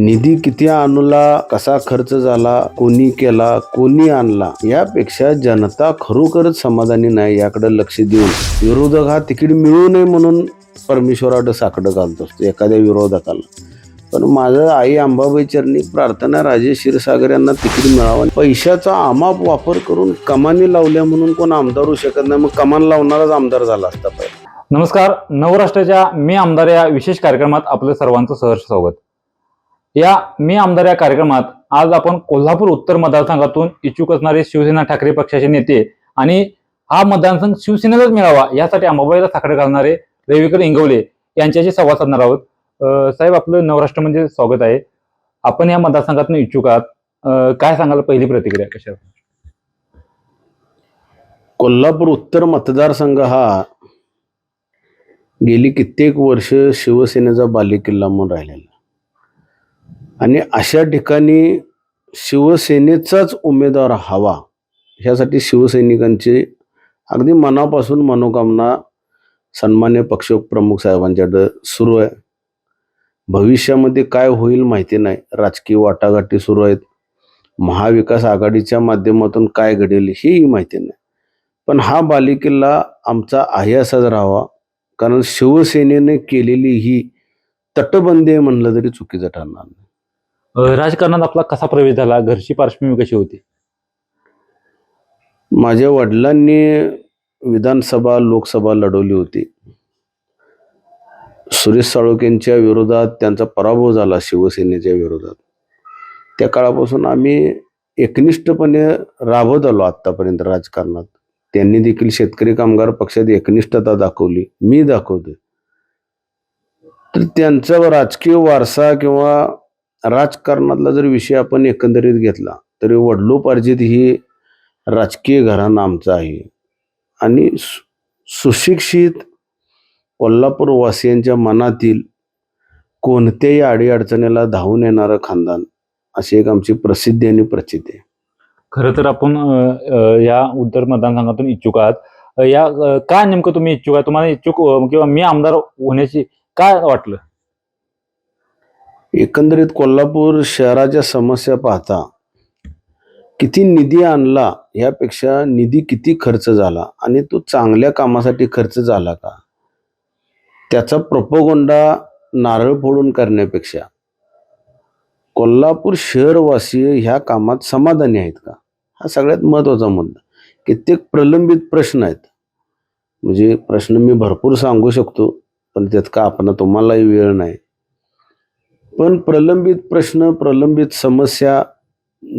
निधी किती आणला कसा खर्च झाला कोणी केला कोणी आणला यापेक्षा जनता खरोखरच समाधानी नाही याकडे लक्ष देऊन. विरोधक हा तिकीट मिळू नये म्हणून परमेश्वराकडे साकडं घालत असतो एखाद्या विरोधकाला. पण माझं आई अंबाबाई चरणी प्रार्थना राजे क्षीरसागर यांना तिकीट मिळावं. पैशाचा अमाप वापर करून कमानी लावल्या म्हणून कोण आमदार होऊ शकत नाही मग कमान लावणाराच आमदार झाला असता पाहिजे. नमस्कार नवराष्ट्राच्या मी आमदार या विशेष कार्यक्रमात आपलं सर्वांचं सहर्ष स्वागत. या मी आमदार या कार्यक्रमात आज आपण कोल्हापूर उत्तर मतदारसंघातून इच्छुक असणारे शिवसेना ठाकरे पक्षाचे नेते आणि हा मतदारसंघ शिवसेनेलाच मिळावा यासाठी अंबाबाईला साखर घालणारे रविकर इंगवले यांच्याशी संवाद साधणार आहोत. साहेब आपलं नवराष्ट्र म्हणजे स्वागत आहे. आपण या मतदारसंघातून इच्छुक आहात. काय सांगाल? पहिली प्रतिक्रिया कशा कोल्हापूर उत्तर मतदारसंघ हा गेली कित्येक वर्ष शिवसेनेचा बालेकिल्ला म्हणून राहिलेला आणि अशा ठिकाणी शिवसेनेचाच उमेदवार हवा ह्यासाठी शिवसैनिकांची अगदी मनापासून मनोकामना सन्मान्य पक्षप्रमुख साहेबांच्याकडं सुरू आहे. भविष्यामध्ये काय होईल माहिती नाही. राजकीय वाटाघाटी सुरू आहेत. महाविकास आघाडीच्या माध्यमातून काय घडेल हेही माहिती नाही. पण हा बालिकेला आमचा आहे असाच राहावा कारण शिवसेनेने केलेली ही तटबंदी आहे म्हणलं तरी चुकीचं ठरणार नाही. राजकारणात आपला कसा प्रवेश झाला? घरची पार्श्वभूमी कशी होती? माझ्या वडिलांनी विधानसभा लोकसभा लढवली होती. सुरेश साळुकेंच्या विरोधात त्यांचा पराभव झाला शिवसेनेच्या विरोधात. त्या काळापासून आम्ही एकनिष्ठपणे राबत आलो आत्तापर्यंत राजकारणात. त्यांनी देखील शेतकरी कामगार पक्षात एकनिष्ठता दाखवली मी दाखवते तर त्यांचा राजकीय वारसा किंवा राजकारणातला जर विषय आपण एकंदरीत घेतला तरी वडलोपार्जित ही राजकीय घराणं आमचं आहे. आणि सु- सुशिक्षित कोल्हापूरवासियांच्या मनातील कोणत्याही अडीअडचणीला धावून येणारं खानदान अशी एक आमची प्रसिद्धी आणि प्रचिती आहे. खरं तर आपण या उत्तर मतदारसंघातून इच्छुक आहात. या का नेमकं तुम्ही इच्छुक आहात? तुम्हाला इच्छुक किंवा मी आमदार होण्याची काय वाटलं? एकंदरीत कोल्हापूर शहराच्या समस्या पाहता किती निधी आणला यापेक्षा निधी किती खर्च झाला आणि तो चांगल्या कामासाठी खर्च झाला का? त्याचा प्रोपोगोंडा नारळ फोडून करण्यापेक्षा कोल्हापूर शहरवासी ह्या कामात समाधानी आहेत का? हा सगळ्यात महत्त्वाचा मुद्दा. कित्येक प्रलंबित प्रश्न आहेत. म्हणजे प्रश्न मी भरपूर सांगू शकतो पण त्यात का आपण तुम्हालाही वेळ नाही. पण प्रलंबित प्रश्न प्रलंबित समस्या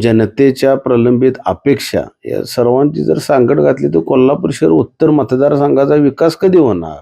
जनतेच्या प्रलंबित अपेक्षा या सर्वांची जर सांगड घातली तर कोल्हापूर शहर उत्तर मतदारसंघाचा विकास कधी होणार?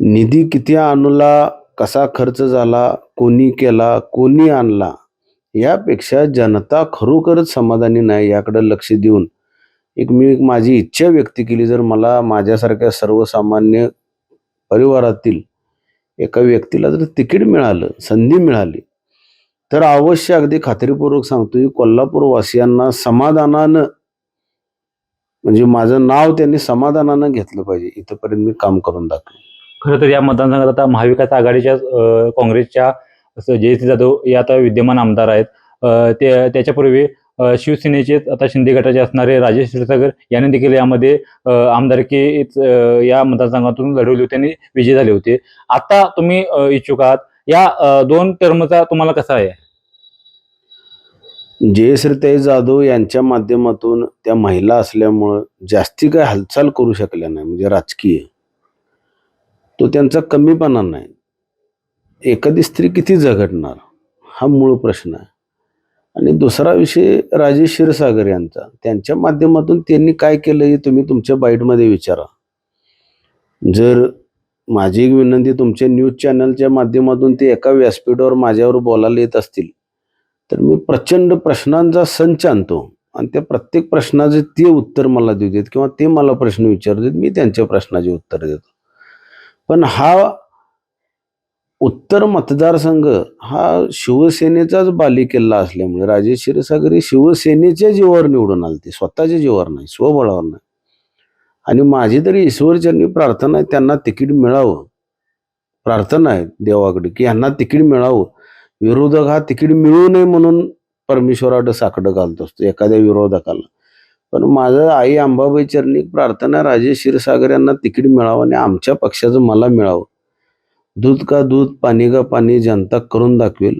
निधी किती आणला? कसा खर्च झाला? कोणी केला? कोणी आणला? यापेक्षा जनता खरोखरच समाधानी नाही याकडे लक्ष देऊन. एक मी एक माझी इच्छा व्यक्त केली जर मला माझ्यासारख्या सर्वसामान्य परिवारातील एका व्यक्तीला जर तिकीट मिळालं संधी मिळाली तर अवश्य अगदी खात्रीपूर्वक सांगतो की कोल्हापूरवासियांना समाधानानं म्हणजे माझं नाव त्यांनी समाधानानं घेतलं पाहिजे. इथंपर्यंत मी काम करून दाखवलं खरं तर या मतदारसंघात आता महाविकास आघाडीच्या काँग्रेसच्या असं जाधव या आता विद्यमान आमदार आहेत. ते त्याच्यापूर्वी शिवसेनेचे आता शिंदे गटाचे असणारे राजेश क्षीरसागर यांनी देखील यामध्ये आमदारकी या मतदारसंघातून लढवली होती आणि विजयी झाले होते. आता तुम्ही इच्छुक आहात. या दोन टर्मचा तुम्हाला कसा आहे? जयश्रीताई जाधव यांच्या माध्यमातून त्या महिला असल्यामुळं जास्ती काय हालचाल करू शकल्या नाही म्हणजे राजकीय. तो त्यांचा कमीपणा नाही. एखादी स्त्री किती झगडणार? हा मूळ प्रश्न आहे. आणि दुसरा विषय राजे क्षीरसागर यांचा. त्यांच्या माध्यमातून त्यांनी काय केलं हे तुम्ही तुमच्या बाईटमध्ये विचारा. जर माझी एक विनंती तुमच्या न्यूज चॅनलच्या माध्यमातून ते एका व्यासपीठावर माझ्यावर बोलायला येत असतील तर मी प्रचंड प्रश्नांचा संच आणतो आणि त्या प्रत्येक प्रश्नाचे ते उत्तर मला देऊ देत किंवा ते मला प्रश्न विचारू देत मी त्यांच्या प्रश्नाचे उत्तर देतो. पण हा उत्तर मतदारसंघ हा शिवसेनेचाच बालेकिल्ला असल्यामुळे राजे क्षीरसागर हे शिवसेनेच्या जीवावर निवडून आले ते स्वतःच्या जीवावर नाही स्वबळावर नाही. आणि माझी तरी ईश्वरचरणी प्रार्थना आहे त्यांना तिकीट मिळावं. प्रार्थना आहे देवाकडे की यांना तिकीट मिळावं. विरोधक हा तिकीट मिळू नये म्हणून परमेश्वराकडे साकडं घालत असतो एखाद्या विरोधकाला. पण माझं आई अंबाबाई चरणी प्रार्थना राजे क्षीरसागर यांना तिकीट मिळावं आणि आमच्या पक्षाचं मला मिळावं. दूध का दूध पाणी का पाणी जनता करून दाखवेल.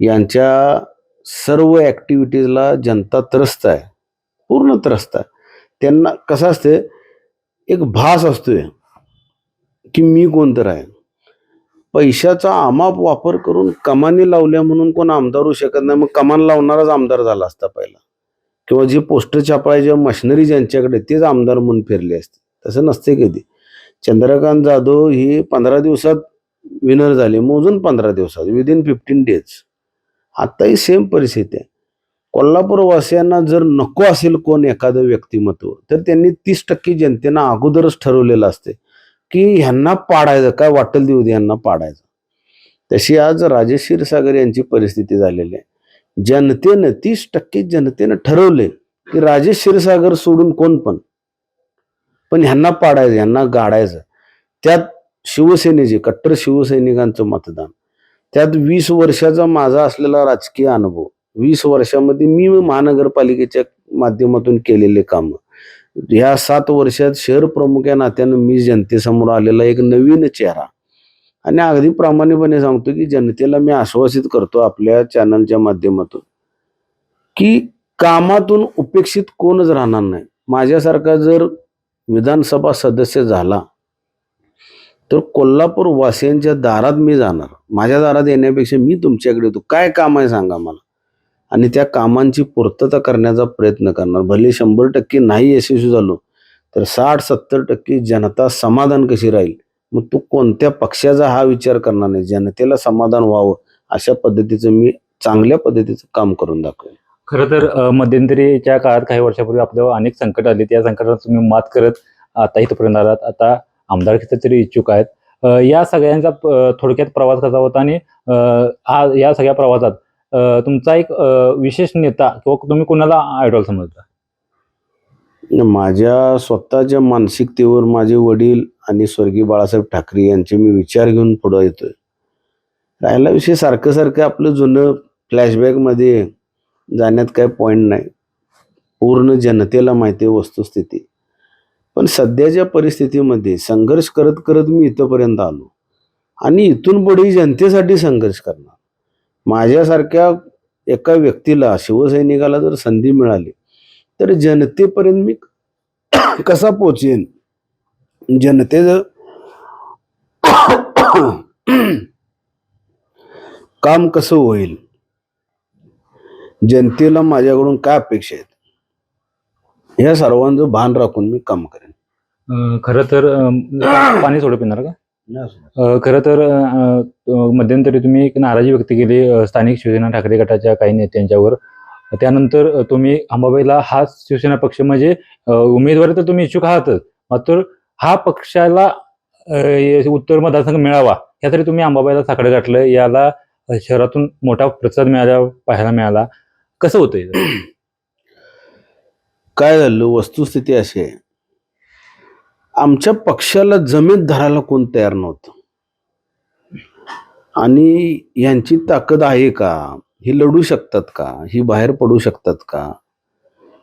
यांच्या सर्व ॲक्टिव्हिटीजला जनता त्रस्त आहे. पूर्ण त्रस्त आहे. त्यांना कसं असते एक भास असतोय की मी कोणतर आहे. पैशाचा आमाप वापर करून कमानी लावल्या म्हणून कोण आमदार होऊ शकत नाही. मग कमान लावणाराच आमदार झाला असता पहिला. किंवा जे पोस्टर छापायच्या मशिनरी ज्यांच्याकडे तेच आमदार म्हणून फिरले असते. तसं नसते कधी. चंद्रकांत जाधव ही पंधरा दिवसात विनर झाले मोजून पंधरा दिवसात विदिन फिफ्टीन डेज आत्ताही सेम परिस्थिती आहे. कोल्हापूर वासियांना जर नको असेल कोण एखादं व्यक्तिमत्व तर त्यांनी तीस टक्के जनतेनं अगोदरच ठरवलेलं असते की ह्यांना पाडायचं काय वाटेल देऊ दे ह्यांना पाडायचं. तशी आज राजेश क्षीरसागर यांची परिस्थिती झालेली आहे. जनतेनं तीस टक्के जनतेनं ठरवले की राजेश क्षीरसागर सोडून कोण पण पण ह्यांना पाडायचं ह्यांना गाडायचं. त्यात शिवसेनेचे कट्टर शिवसैनिकांचं मतदान. त्यात वीस वर्षाचा माझा असलेला राजकीय अनुभव. वीस वर्षामध्ये मी महानगरपालिकेच्या माध्यमातून केलेले काम. ह्या सात वर्षात शहर प्रमुख या नात्यानं मी जनतेसमोर आलेला एक नवीन चेहरा. आणि अगदी प्रामाणिकपणे सांगतो की जनतेला मी आश्वासित करतो आपल्या चॅनलच्या माध्यमातून की कामातून उपेक्षित कोणच राहणार नाही. माझ्यासारखा जर विधानसभा सदस्य झाला तर कोल्हापूर वासियांच्या दारात मी जाणार. माझ्या दारात येण्यापेक्षा मी तुमच्याकडे येतो. काय काम आहे सांगा मला. आणि त्या कामांची पूर्तता करण्याचा प्रयत्न करणार. भले शंभर टक्के नाही यशस्वी झालो तर साठ सत्तर टक्के जनता समाधान कशी राहील? मग तू कोणत्या पक्षाचा हा विचार करणार नाही? जनतेला समाधान व्हावं अशा पद्धतीचं मी चांगल्या पद्धतीचं काम करून दाखवेन. खरं तर मध्यंतरीच्या काळात काही वर्षापूर्वी आपल्यावर अनेक संकट आली त्या संकटात तुम्ही मात करत आता इथपर्यंत आलात. आता आमदारकीचे तरी इच्छुक आहेत. या सगळ्यांचा थोडक्यात प्रवास कसा होता आणि हा या सगळ्या प्रवासात तुमचा एक विशेष नेता किंवा तुम्ही कोणाला आयडॉल समजता? माझ्या स्वतःच्या मानसिकतेवर माझे वडील आणि स्वर्गीय बाळासाहेब ठाकरे यांचे मी विचार घेऊन पुढं येतोय. राहिला विषय सारखं सारखं आपलं जुनं फ्लॅशबॅकमध्ये जाण्यात काय पॉईंट नाही. पूर्ण जनतेला माहिती आहे वस्तुस्थिती. पण सध्याच्या परिस्थितीमध्ये संघर्ष करत करत मी इथंपर्यंत आलो आणि इथून पुढे जनतेसाठी संघर्ष करणार. माझ्यासारख्या एका व्यक्तीला शिवसैनिकाला जर संधी मिळाली तर जनतेपर्यंत मी कसा पोचेन जनतेचं काम कसं होईल? जनतेला माझ्याकडून काय अपेक्षा आहेत? ह्या सर्वांचं भान राखून मी काम करेन. खरं तर अ, पाणी थोडं पिणार का? अ, खरं तर अ, अ, मध्यंतरी तुम्ही एक नाराजी व्यक्त केली अ, स्थानिक शिवसेना ठाकरे गटाच्या काही नेत्यांच्यावर. त्यानंतर अ, तुम्ही अंबाबाईला हा शिवसेना पक्ष म्हणजे अ, उमेदवारी तर तुम्ही इच्छुक आहातच. मात्र हा पक्षाला अ, हे उत्तर मतदारसंघ मिळावा यासाठी तुम्ही अंबाबाईला साकडं गाठलं. याला अ, शहरातून मोठा प्रतिसाद मिळाला पाहायला मिळाला. कसं होतंय काय झालं? वस्तुस्थिती अशी आहे. आमच्या पक्षाला जमीन धरायला कोण तयार नव्हतं. आणि यांची ताकद आहे का? ही लढू शकतात का? ही बाहेर पडू शकतात का?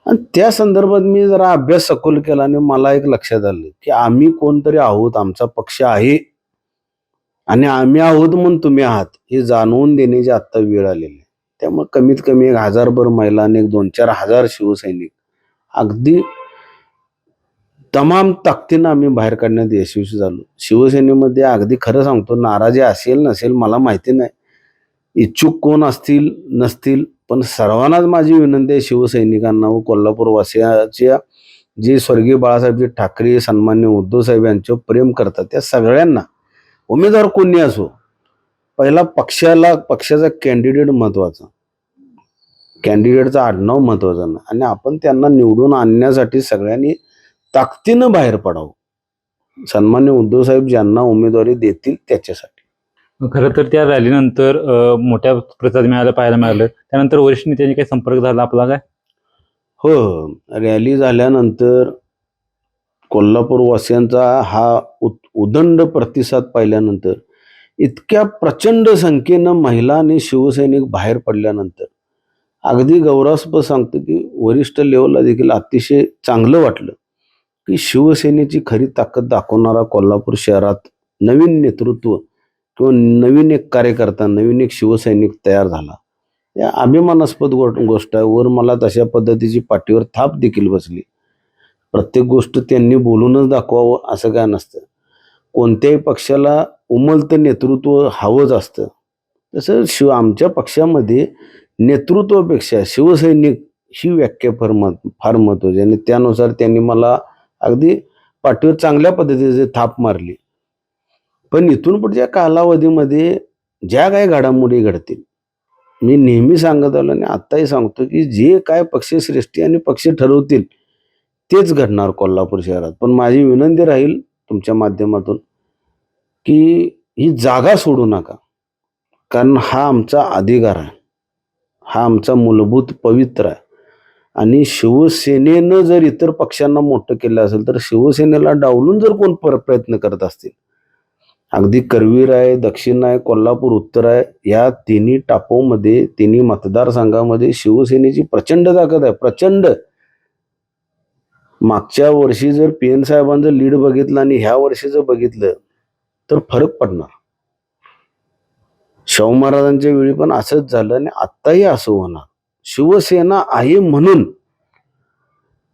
आणि त्या संदर्भात मी जरा अभ्यास सखोल केला आणि मला एक लक्षात आलं की आम्ही कोणतरी आहोत आमचा पक्ष आहे. आणि आम्ही आहोत म्हणून तुम्ही आहात हे जाणवून देण्याची आत्ता वेळ आलेली आहे. त्यामुळे कमीत कमी एक हजारभर महिला आणि एक दोन चार हजार शिवसैनिक. अगदी तमाम ताकदीनं आम्ही बाहेर काढण्यात यशस्वी झालो. शिवसेनेमध्ये अगदी खरं सांगतो नाराजी असेल नसेल मला माहिती नाही. इच्छुक कोण असतील नसतील पण सर्वांनाच माझी विनंती आहे शिवसैनिकांना व कोल्हापूरवासियाच्या जे स्वर्गीय बाळासाहेबजी ठाकरे सन्मान्य उद्धव साहेब यांच्यावर प्रेम करतात त्या सगळ्यांना. उमेदवार कोणी असो पहिला पक्षाला पक्षाचा कॅन्डिडेट महत्त्वाचा. कॅन्डिडेटचा आडनाव महत्त्वाचा नाही. आणि आपण त्यांना निवडून आणण्यासाठी सगळ्यांनी ताकदीनं बाहेर पडावं. सन्मान्य उद्धव साहेब ज्यांना उमेदवारी देतील त्याच्यासाठी. खरं तर त्या रॅलीनंतर मोठ्या प्रतिसाद मिळाला पाहायला मिळालं. त्यानंतर वरिष्ठ नेत्यांनी काही संपर्क झाला आपला काय? हो रॅली झाल्यानंतर कोल्हापूर वासियांचा हा उद- उदंड प्रतिसाद पाहिल्यानंतर इतक्या प्रचंड संख्येनं महिला आणि शिवसैनिक बाहेर पडल्यानंतर अगदी गौरवास्पद सांगतो की वरिष्ठ लेवलला देखील अतिशय चांगलं वाटलं की शिवसेनेची खरी ताकद दाखवणारा कोल्हापूर शहरात नवीन नेतृत्व किंवा नवीन एक कार्यकर्ता नवीन एक शिवसैनिक तयार झाला. या अभिमानास्पद गोष्ट आहे वर मला तशा पद्धतीची पाठीवर थाप देखील बसली. प्रत्येक गोष्ट त्यांनी बोलूनच दाखवावं असं काय नसतं. कोणत्याही पक्षाला उमलतं नेतृत्व हवंच असतं. तसं शिव आमच्या पक्षामध्ये नेतृत्वापेक्षा शिवसैनिक ही व्याख्या फार म फार महत्त्वाची आणि त्यानुसार त्यांनी मला अगदी पाठीवर चांगल्या पद्धतीचे थाप मारली. पण इथून पुढच्या कालावधीमध्ये ज्या काही घडामोडी घडतील मी नेहमी सांगत आलो आणि आत्ताही सांगतो की जे काय पक्षश्रेष्ठी आणि पक्ष ठरवतील तेच घडणार कोल्हापूर शहरात. पण माझी विनंती राहील तुमच्या माध्यमातून की ही जागा सोडू नका. कारण हा आमचा अधिकार आहे. हा आमचा मूलभूत पवित्र आहे. आणि शिवसेनेनं जर इतर पक्षांना मोठं केलं असेल तर शिवसेनेला डावलून जर कोण पर प्रयत्न करत असतील? अगदी करवीर आहे दक्षिण आहे कोल्हापूर उत्तर आहे या तिन्ही टापोमध्ये तिन्ही मतदारसंघामध्ये शिवसेनेची प्रचंड ताकद आहे. प्रचंड. मागच्या वर्षी जर पी एन साहेबांचं लीड बघितलं आणि ह्या वर्षी जर बघितलं तर फरक पडणार. शाहू महाराजांच्या वेळी पण असंच झालं आणि आत्ताही असं होणार. शिवसेना आहे म्हणून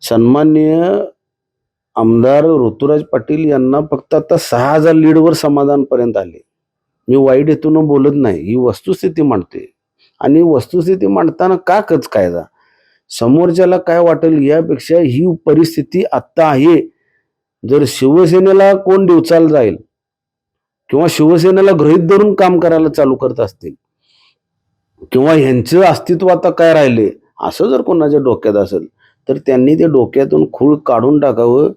सन्माननीय आमदार ऋतुराज पाटील यांना फक्त आता सहा हजार लीडवर समाधानपर्यंत आले. मी वाईट हेतून बोलत नाही ही वस्तुस्थिती मांडते आणि वस्तुस्थिती मांडताना का कच कायदा समोरच्याला काय वाटेल यापेक्षा ही परिस्थिती आत्ता आहे. जर शिवसेनेला कोण दिवचाल जाईल किंवा शिवसेनेला गृहित धरून काम करायला चालू करत असतील किंवा ह्यांचं अस्तित्व आता काय राहिले असं जर कोणाच्या डोक्यात असेल तर त्यांनी ते डोक्यातून खूळ काढून टाकावं.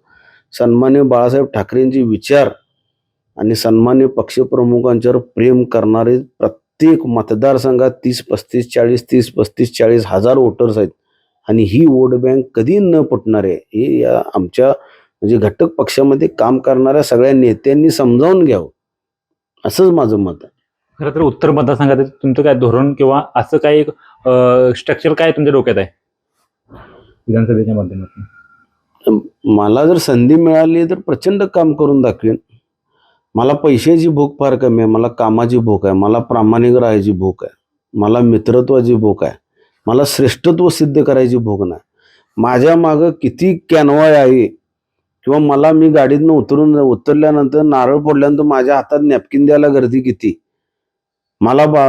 सन्मान्य बाळासाहेब ठाकरेंचे विचार आणि सन्मान्य पक्षप्रमुखांच्यावर प्रेम करणारे प्रत्येक मतदारसंघात तीस पस्तीस चाळीस तीस पस्तीस चाळीस हजार वोटर्स आहेत. आणि ही वोट बँक कधी न फुटणार आहे हे या आमच्या म्हणजे घटक पक्षामध्ये काम करणाऱ्या सगळ्या नेत्यांनी समजावून घ्यावं. असंच माझं मत आहे. खरं तर उत्तर मतदारसंघात तुमचं काय धोरण किंवा असं काही स्ट्रक्चर काय तुमच्या डोक्यात आहे? विधानसभेच्या माध्यमातून. मला जर संधी मिळाली तर प्रचंड काम करून दाखवेन. मला पैशाची भूक फार कमी आहे मला कामाची भूक आहे मला प्रामाणिक राहायची भूक आहे मला मित्रत्वाची भूक आहे. मला श्रेष्ठत्व सिद्ध करायची भूक नाही. माझ्या मागं किती कॅनवाय आहे किंवा मला मी गाडीतनं उतरून उतरल्यानंतर नारळ पडल्यानंतर माझ्या हातात नॅपकिन द्यायला गर्दी किती? मला बा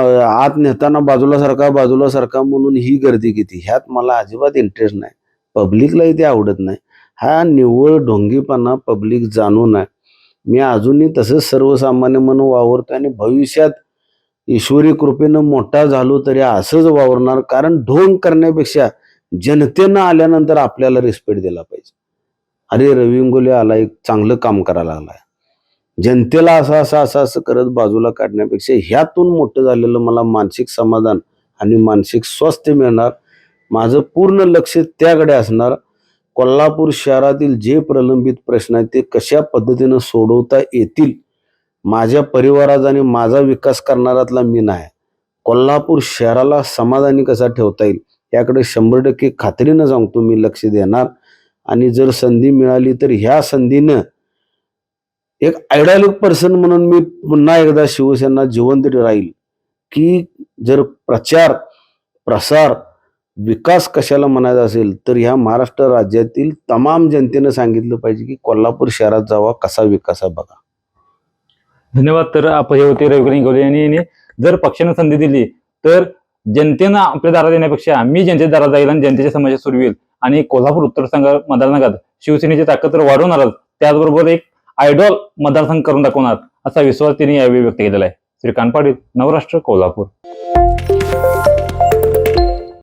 आत नेताना बाजूला सारखा बाजूला सारखा म्हणून ही गर्दी किती? ह्यात मला अजिबात इंटरेस्ट नाही. पब्लिकलाही ते आवडत नाही. हा निव्वळ ढोंगीपणा पब्लिक जाणून आहे मी अजूनही तसंच सर्वसामान्य म्हणून वावरतो आणि भविष्यात ईश्वरी कृपेनं मोठा झालो तरी असंच वावरणार कारण ढोंग करण्यापेक्षा जनतेनं आल्यानंतर आपल्याला रिस्पेक्ट दिला पाहिजे. अरे रविंगोले आला एक चांगलं काम करायला आलाय. जनतेला असं असं असं असं करत बाजूला काढण्यापेक्षा ह्यातून मोठं झालेलं मला मानसिक समाधान आणि मानसिक स्वास्थ्य मिळणार. माझं पूर्ण लक्ष त्याकडे असणार. कोल्हापूर शहरातील जे प्रलंबित प्रश्न आहेत ते कशा पद्धतीनं सोडवता येतील माझ्या परिवाराचा आणि माझा विकास करणाऱ्यातला मी नाही. कोल्हापूर शहराला समाधानी कसा ठेवता येईल याकडे शंभर टक्के खात्रीनं सांगतो मी लक्ष देणार. आणि जर संधी मिळाली तर ह्या संधीनं एक आयडॉलिक पर्सन म्हणून मी पुन्हा एकदा शिवसेना जिवंत राहील. की जर प्रचार प्रसार विकास कशाला म्हणायचा असेल तर ह्या महाराष्ट्र राज्यातील तमाम जनतेनं सांगितलं पाहिजे की कोल्हापूर शहरात जावा कसा विकास आहे बघा. धन्यवाद. तर आपण हे होते रविकांत इंगवले यांनी यांनी जर पक्षानं संधी दिली तर जनतेनं आपल्या दारात येण्यापेक्षा मी जनतेच्या दारात जाईल आणि जनतेच्या समस्या सोडवेल आणि कोल्हापूर उत्तर संघ मतदारसंघात शिवसेनेची ताकद तर वाढवणारच त्याचबरोबर एक आयडॉल मतदारसंघ करून दाखवणार असा विश्वास त्यांनी यावेळी व्यक्त केलेला आहे. श्रीकांत पाटील नवराष्ट्र कोल्हापूर.